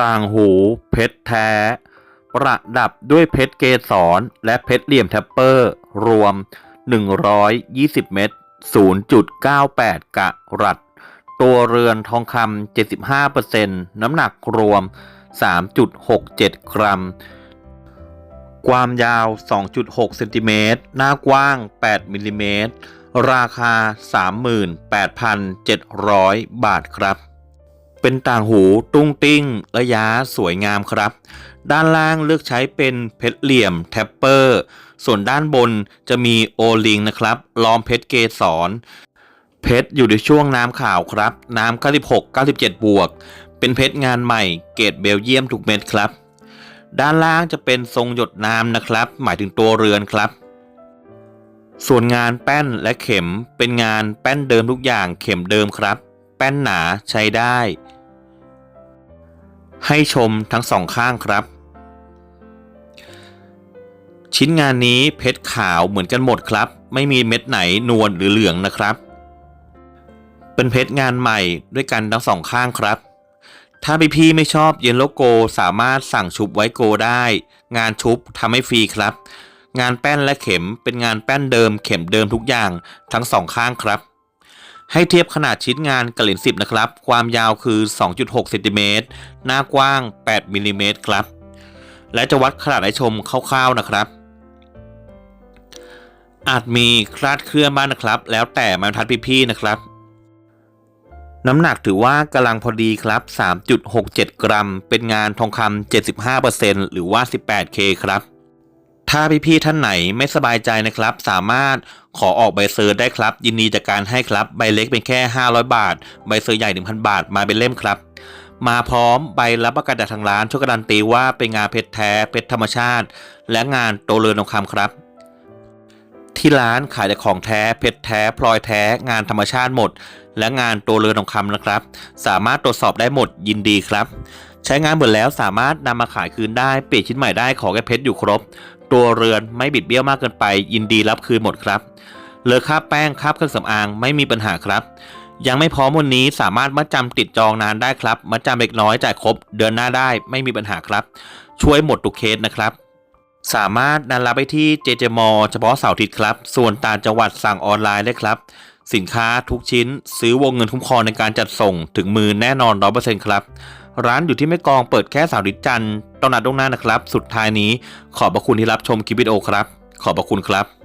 ต่างหู เพชรแท้ ประดับด้วยเพชรเกสรและเพชรเหลี่ยมแทปเปอร์ รวม 120 เม็ด0.98 กะรัตตัวเรือนทองคำ75%น้ำหนักรวม 3.67 กรัม ความยาว 2.6 เซนติเมตร หน้ากว้าง 8มิลลิเมตร ราคา 38,700 บาทครับ เป็นต่างหูตุ้งติ้ง ระยะสวยงามครับ ด้านล่างเลือกใช้เป็นเพชรเหลี่ยมแทปเปอร์ ส่วนด้านบนจะมีโอลิงนะครับล้อมเพชรเกสรเพชรอยู่ในช่วงน้ำขาวครับ น้ำ96 97 บวก เป็นเพชรงานใหม่เกรดเบลเยียมทุกเม็ดครับ ด้านล่างจะเป็นทรงหยดน้ำนะครับ หมายถึงตัวเรือนครับ ส่วนงานแป้นและเข็มเป็นงานแป้นเดิมทุกอย่างเข็มเดิมครับ แป้นหนาใช้ได้ ให้ชมทั้งสองข้างครับ ชิ้นงานนี้เพชรขาวเหมือนกันหมดครับ ไม่มีเม็ดไหนนวลหรือเหลืองนะครับ เป็นเพชรงานใหม่ด้วยกันทั้งสองข้างครับ ถ้าพี่ๆไม่ชอบเยนโลโกสามารถสั่งชุบไว้โกได้ งานชุบทำให้ฟรีครับ งานแป้นและเข็มเป็นงานแป้นเดิมเข็มเดิมทุกอย่างทั้งสองข้างครับ ให้เทียบขนาดชิ้นงานกับเหรียญ10 นะครับ ความยาวคือ 2.6เซนติเมตรหน้ากว้าง 8มิลลิเมตรครับ และจะวัดขนาดให้ชมคร่าวๆนะครับ อาจมีคลาดเคลื่อนบ้างนะครับ แล้วแต่มาทัดพี่ๆนะครับ น้ำหนักถือว่ากำลังพอดีครับ 3.67 กรัม เป็นงานทองคำ75%หรือว่า 18K ครับ ถ้าพี่ๆท่านไหนไม่สบายใจนะครับ สามารถขอออกใบเซอร์ได้ครับ ยินดีจากการให้ครับ ใบเล็กเป็นแค่ 500 บาท ใบเซอร์ใหญ่ 1,000 บาทมาเป็นเล่มครับ มาพร้อมใบรับประกันจากทางร้านช่วยการันตีว่าเป็นงานเพชรแท้เพชรธรรมชาติ และงานโตเรือนทองคำครับ ที่ร้านขายแต่ของแท้เพชรแท้พลอยแท้งานธรรมชาติหมด และงานโตเรือนทองคำนะครับ สามารถตรวจสอบได้หมดยินดีครับ ใช้งานหมดแล้วสามารถนำมาขายคืนได้เปลี่ยนชิ้นใหม่ได้ขอแค่เพชรอยู่ครบ ตัวเรือนไม่บิดเบี้ยวมากเกินไป ยินดีรับคืนหมดครับเลอค่าแป้งค่าเครื่องสำอางไม่มีปัญหาครับ ยังไม่พร้อมวันนี้สามารถมัดจำติดจองนานได้ครับมัดจำเล็กน้อยจ่ายครบ เดือนหน้าได้ไม่มีปัญหาครับ ช่วยหมดทุกเคสนะครับสามารถนัดรับไปที่เจเจมอเฉพาะเสาร์อาทิตย์ครับ ส่วนต่างจังหวัดสั่งออนไลน์ได้ครับ สินค้าทุกชิ้นซื้อวงเงินคุ้มครองในการจัดส่งถึงมือแน่นอนร้อยเปอร์เซ็นต์ครับ ร้านอยู่ที่แม่กองเปิดแค่สาวดิจันทร์ตอนนัดตรงหน้านะครับ สุดท้ายนี้ขอบพระคุณที่รับชมคลิปวิดีโอครับ ขอบพระคุณครับ